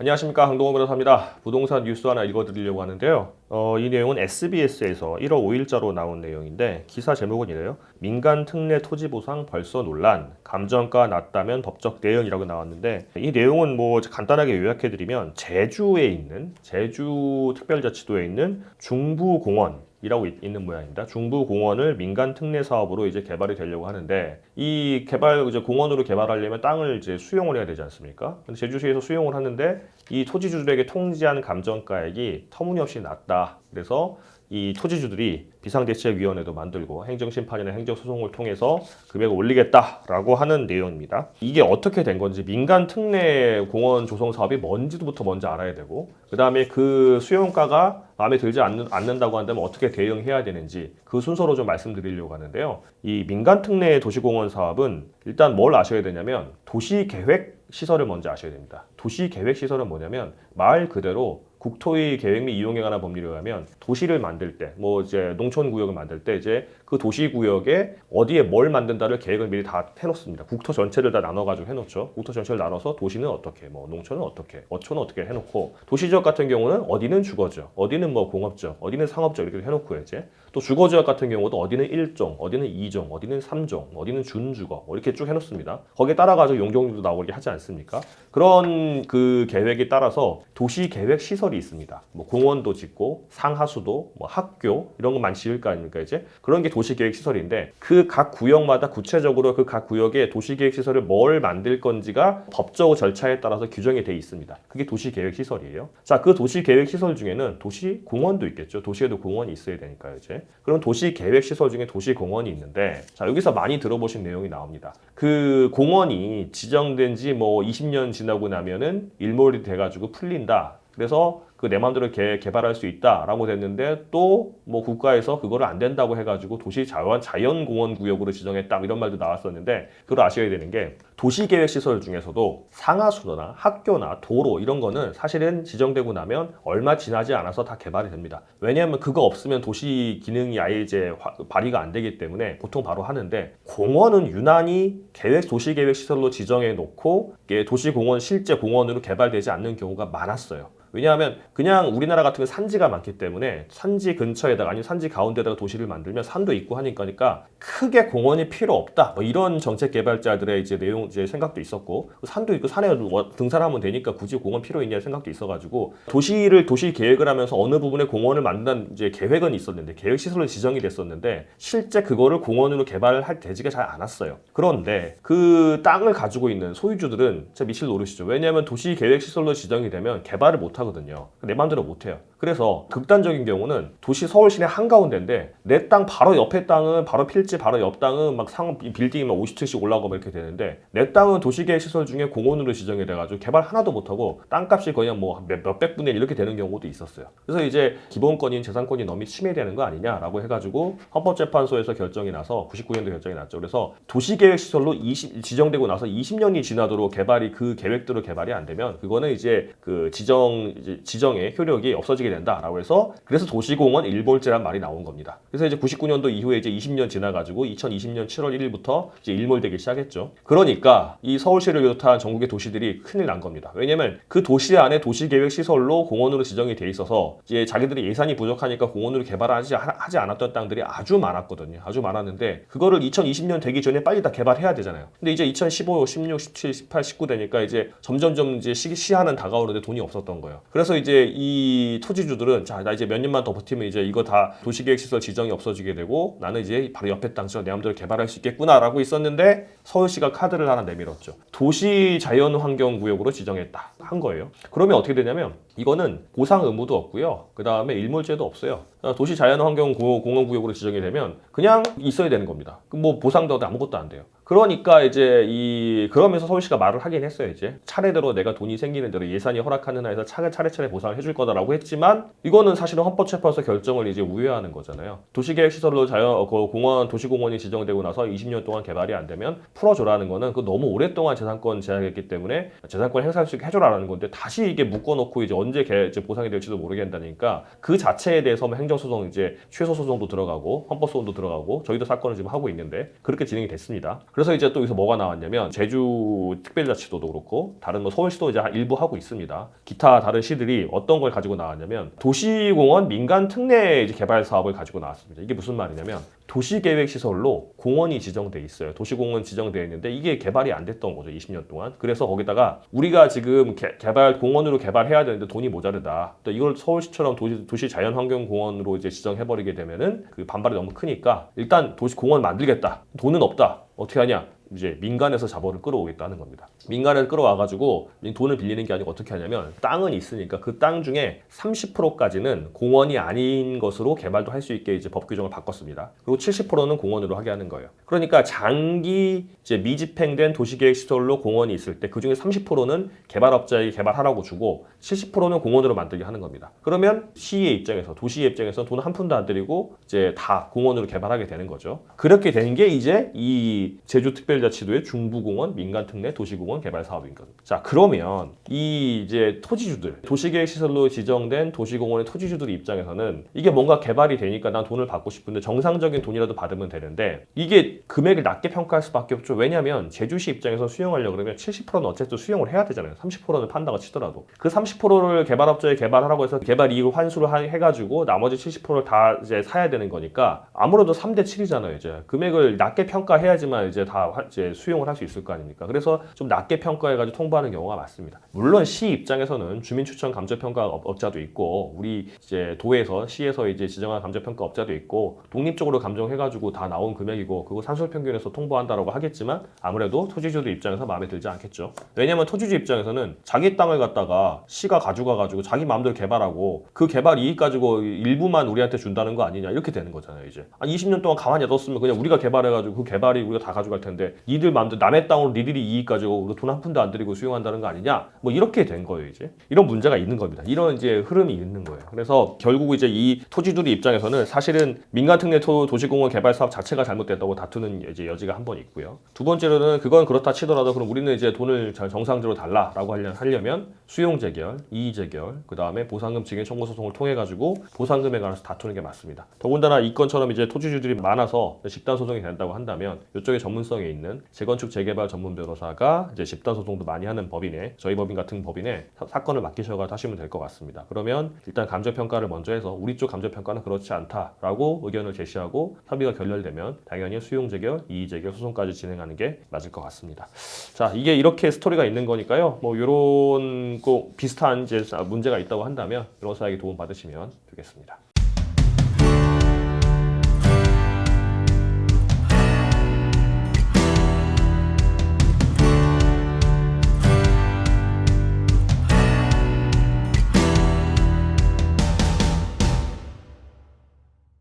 안녕하십니까 항동호 변호사입니다. 부동산 뉴스 하나 읽어드리려고 하는데요. 어, 이 내용은 SBS에서 1월 5일자로 나온 내용인데 기사 제목은 이래요. 민간 특례 토지 보상 벌써 논란, 감정가 낮다면 법적 대응이라고 나왔는데 이 내용은 뭐 간단하게 요약해드리면 제주에 있는 제주 특별자치도에 있는 중부공원 이라고 있- 있는 모양입니다. 중부 공원을 민간 특례 사업으로 이제 개발이 되려고 하는데 이 개발 이제 공원으로 개발하려면 땅을 이제 수용을 해야 되지 않습니까? 근데 제주시에서 수용을 하는데 이 토지주들에게 통지한 감정가액이 터무니없이 낮다. 그래서 이 토지주들이 비상대책위원회도 만들고 행정심판이나 행정소송을 통해서 금액을 올리겠다라고 하는 내용입니다. 이게 어떻게 된 건지 민간 특례 공원 조성 사업이 뭔지부터 먼저 알아야 되고 그 다음에 그 수용가가 마음에 들지 않는, 않는다고 한다면 어떻게 대응해야 되는지 그 순서로 좀 말씀드리려고 하는데요. 이 민간 특례 도시공원 사업은 일단 뭘 아셔야 되냐면 도시계획 시설을 먼저 아셔야 됩니다. 도시계획 시설은 뭐냐면 말 그대로 국토의 계획 및 이용에 관한 법률에 의하면 도시를 만들 때, 뭐 이제 농촌 구역을 만들 때 이제 그 도시 구역에 어디에 뭘 만든다를 계획을 미리 다 해놓습니다. 국토 전체를 다 나눠가지고 해놓죠. 국토 전체를 나눠서 도시는 어떻게, 뭐 농촌은 어떻게, 어촌은 어떻게 해놓고 도시 지역 같은 경우는 어디는 주거지역, 어디는 뭐 공업지역, 어디는 상업지역 이렇게 해놓고 이제 또 주거지역 같은 경우도 어디는 1종, 어디는 2종, 어디는 3종, 어디는 준주거 뭐 이렇게 쭉 해놓습니다. 거기에 따라가지고 용적률도 나오게 하지 않습니까? 그런 그 계획에 따라서 도시 계획 시설 이 있습니다. 뭐 공원도 짓고 상하수도, 뭐 학교 이런 것만 지을 거 아닙니까 이제 그런 게 도시 계획 시설인데 그 각 구역마다 구체적으로 그 각 구역에 도시 계획 시설을 뭘 만들 건지가 법적 절차에 따라서 규정이 돼 있습니다. 그게 도시 계획 시설이에요. 자, 그 도시 계획 시설 중에는 도시 공원도 있겠죠. 도시에도 공원이 있어야 되니까요, 이제. 그럼 도시 계획 시설 중에 도시 공원이 있는데 자, 여기서 많이 들어보신 내용이 나옵니다. 그 공원이 지정된 지 뭐 20년 지나고 나면은 일몰이 돼 가지고 풀린다. 그래서 그 내 마음대로 개, 개발할 수 있다라고 됐는데 또 뭐 국가에서 그거를 안 된다고 해가지고 도시 자원 자연공원 구역으로 지정했다 이런 말도 나왔었는데 그걸 아셔야 되는 게 도시 계획 시설 중에서도 상하수도나 학교나 도로 이런 거는 사실은 지정되고 나면 얼마 지나지 않아서 다 개발이 됩니다. 왜냐하면 그거 없으면 도시 기능이 아예 이제 화- 발휘가 안 되기 때문에 보통 바로 하는데 공원은 유난히 계획 도시 계획 시설로 지정해 놓고 이게 도시 공원 실제 공원으로 개발되지 않는 경우가 많았어요. 왜냐하면 그냥 우리나라 같은 경우 산지가 많기 때문에 산지 근처에다가 아니면 산지 가운데다가 도시를 만들면 산도 있고 하니까 크게 공원이 필요 없다. 뭐 이런 정책 개발자들의 이제 내용 이제 생각도 있었고 산도 있고 산에 뭐 등산하면 되니까 굳이 공원 필요 있냐 생각도 있어가지고 도시를 도시 계획을 하면서 어느 부분에 공원을 만든다는 이제 계획은 있었는데 계획 시설로 지정이 됐었는데 실제 그거를 공원으로 개발을 할 대지가 잘 않았어요. 그런데 그 땅을 가지고 있는 소유주들은 진짜 미칠 노릇이죠. 왜냐하면 도시 계획 시설로 지정이 되면 개발을 못 하거든요. 내 마음대로 못 해요. 그래서 극단적인 경우는 도시 서울 시내 한가운데인데 내 땅 바로 옆에 땅은 바로 필지 바로 옆 땅은 막 상 빌딩이 막 50층씩 올라가고 이렇게 되는데 내 땅은 도시계획 시설 중에 공원으로 지정이 돼가지고 개발 하나도 못 하고 땅값이 거의 뭐 몇, 몇백 분의 일 이렇게 되는 경우도 있었어요. 그래서 이제 기본권인 재산권이 너무 침해되는 거 아니냐라고 해가지고 헌법재판소에서 결정이 나서 99년도 결정이 났죠. 그래서 도시계획 시설로 20, 지정되고 나서 20년이 지나도록 개발이 그 계획대로 개발이 안 되면 그거는 이제 그 지정 이제 지정의 효력이 없어지게 된다라고 해서 그래서 도시공원 일몰제란 말이 나온 겁니다. 그래서 이제 99년도 이후에 이제 20년 지나가지고 2020년 7월 1일부터 이제 일몰되기 시작했죠. 그러니까 이 서울시를 비롯한 전국의 도시들이 큰일 난 겁니다. 왜냐면 그 도시 안에 도시계획 시설로 공원으로 지정이 돼 있어서 이제 자기들이 예산이 부족하니까 공원으로 개발하지 하지 않았던 땅들이 아주 많았거든요. 아주 많았는데 그거를 2020년 되기 전에 빨리 다 개발해야 되잖아요. 근데 이제 2015, 16, 17, 18, 19 되니까 이제 점점점 이제 시, 시한은 다가오는데 돈이 없었던 거예요. 그래서 이제 이 토지주들은 자, 나 이제 몇 년만 더 버티면 이제 이거 다 도시계획시설 지정이 없어지게 되고 나는 이제 바로 옆에 땅에서 내 마음대로 개발할 수 있겠구나라고 있었는데 서울시가 카드를 하나 내밀었죠. 도시 자연환경구역으로 지정했다 한 거예요. 그러면 어떻게 되냐면 이거는 보상 의무도 없고요. 그 다음에 일몰제도 없어요. 어, 도시 자연환경공원구역으로 지정이 되면 그냥 있어야 되는 겁니다. 그뭐 보상도 아무것도 안 돼요. 그러니까 이제 이 그러면서 서울시가 말을 하긴 했어요. 이제 차례대로 내가 돈이 생기는 대로 예산이 허락하는 한에서 차례 차례차례 보상을 해줄 거다라고 했지만 이거는 사실은 헌법재판소 결정을 이제 우회하는 거잖아요. 도시계획 시설로 자연 어, 그 공원 도시공원이 지정되고 나서 20년 동안 개발이 안 되면 풀어줘라는 거는 그 너무 오랫동안 재산권 제약했기 때문에 재산권 행사할 수 있게 해줘라는 건데 다시 이게 묶어놓고 이제 언제 개, 이제 보상이 될지도 모르겠다니까 그 자체에 대해서 뭐 행정소송 이제 최소 소송도 들어가고 헌법소송도 들어가고 저희도 사건을 지금 하고 있는데 그렇게 진행이 됐습니다. 그래서 이제 또 여기서 뭐가 나왔냐면 제주 특별자치도도 그렇고 다른 뭐 서울시도 이제 일부 하고 있습니다. 기타 다른 시들이 어떤 걸 가지고 나왔냐면 도시공원 민간 특례 이제 개발 사업을 가지고 나왔습니다. 이게 무슨 말이냐면 도시계획시설로 공원이 지정돼 있어요. 도시공원 지정돼 있는데 이게 개발이 안 됐던 거죠. 20년 동안. 그래서 거기다가 우리가 지금 개, 발 공원으로 개발해야 되는데 돈이 모자르다. 또 이걸 서울시처럼 도시, 도시 자연환경공원으로 이제 지정해버리게 되면은 그 반발이 너무 크니까 일단 도시 공원 만들겠다. 돈은 없다. 어떻게 하냐? 이제 민간에서 자본을 끌어오겠다는 겁니다. 민간을 끌어와가지고 돈을 빌리는 게 아니고 어떻게 하냐면 땅은 있으니까 그 땅 중에 30%까지는 공원이 아닌 것으로 개발도 할 수 있게 이제 법 규정을 바꿨습니다. 그리고 70%는 공원으로 하게 하는 거예요. 그러니까 장기 이제 미집행된 도시계획 시설로 공원이 있을 때 그 중에 30%는 개발업자에게 개발하라고 주고 70%는 공원으로 만들게 하는 겁니다. 그러면 시의 입장에서 도시의 입장에서 돈 한 푼도 안 들이고 이제 다 공원으로 개발하게 되는 거죠. 그렇게 되는 게 이제 이 제주 특별 자치도의 중부공원 민간특례 도시공원 개발 사업인 겁니다. 자 그러면 이 이제 토지주들 도시계획 시설로 지정된 도시공원의 토지주들 입장에서는 이게 뭔가 개발이 되니까 난 돈을 받고 싶은데 정상적인 돈이라도 받으면 되는데 이게 금액을 낮게 평가할 수밖에 없죠. 왜냐하면 제주시 입장에서 수용하려고 그러면 70%는 어쨌든 수용을 해야 되잖아요. 30%는 판다고 치더라도 그 30%를 개발업자에 개발하라고 해서 개발 이익을 환수를 하- 해가지고 나머지 70%를 다 이제 사야 되는 거니까 아무래도 3대 7이잖아요. 이제 금액을 낮게 평가해야지만 이제 다 화- 이제 수용을 할 수 있을 거 아닙니까? 그래서 좀 낮게 평가해가지고 통보하는 경우가 많습니다. 물론 시 입장에서는 주민 추천 감정평가 업- 업자도 있고 우리 이제 도에서 시에서 이제 지정한 감정평가 업자도 있고 독립적으로 감정해가지고 다 나온 금액이고 그거 산술평균에서 통보한다라고 하겠지만 아무래도 토지주들 입장에서 마음에 들지 않겠죠. 왜냐면 토지주 입장에서는 자기 땅을 갖다가 시가 가져가가지고 자기 마음대로 개발하고 그 개발 이익 가지고 일부만 우리한테 준다는 거 아니냐 이렇게 되는 거잖아요 이제. 아 20년 동안 가만히 놔뒀으면 그냥 우리가 개발해가지고 그 개발이 우리가 다 가져갈 텐데 니들 마음대로 남의 땅으로 니들이 이익 가지고 돈한 푼도 안 들이고 수용한다는 거 아니냐 뭐 이렇게 된 거예요 이제. 이런 문제가 있는 겁니다. 이런 이제 흐름이 있는 거예요. 그래서 결국 이제 이 토지주들 입장에서는 사실은 민간특례 토- 도시공원 개발 사업 자체가 잘못됐다고 다투는 이제 여지가 한 번 있고요. 두 번째로는 그건 그렇다 치더라도 그럼 우리는 이제 돈을 잘 정상적으로 달라라고 하려- 하려면 수용 재결, 이의 재결, 그 다음에 보상금 증액 청구 소송을 통해 가지고 보상금에 관해서 다투는 게 맞습니다. 더군다나 이 건처럼 이제 토지주들이 많아서 집단 소송이 된다고 한다면 이쪽에 전문성이 있는 재건축 재개발 전문 변호사가 이제 집단 소송도 많이 하는 법인에 저희 법인 같은 법인에 사- 사건을 맡기셔가 하시면 될 것 같습니다. 그러면 일단 감정 평가를 먼저 해서 우리 쪽 감정 평가는 그렇지 않다라고 의견을 제시하고 협의가 결렬되면 당연히 수용 재결, 이의 재결 소송까지 진행하는 게 맞을 것 같습니다. 자, 이게 이렇게 스토리가 있는 거니까요. 뭐 이런 꼭 비슷한 이제 문제가 있다고 한다면 변호사에게 도움 받으시면 되겠습니다.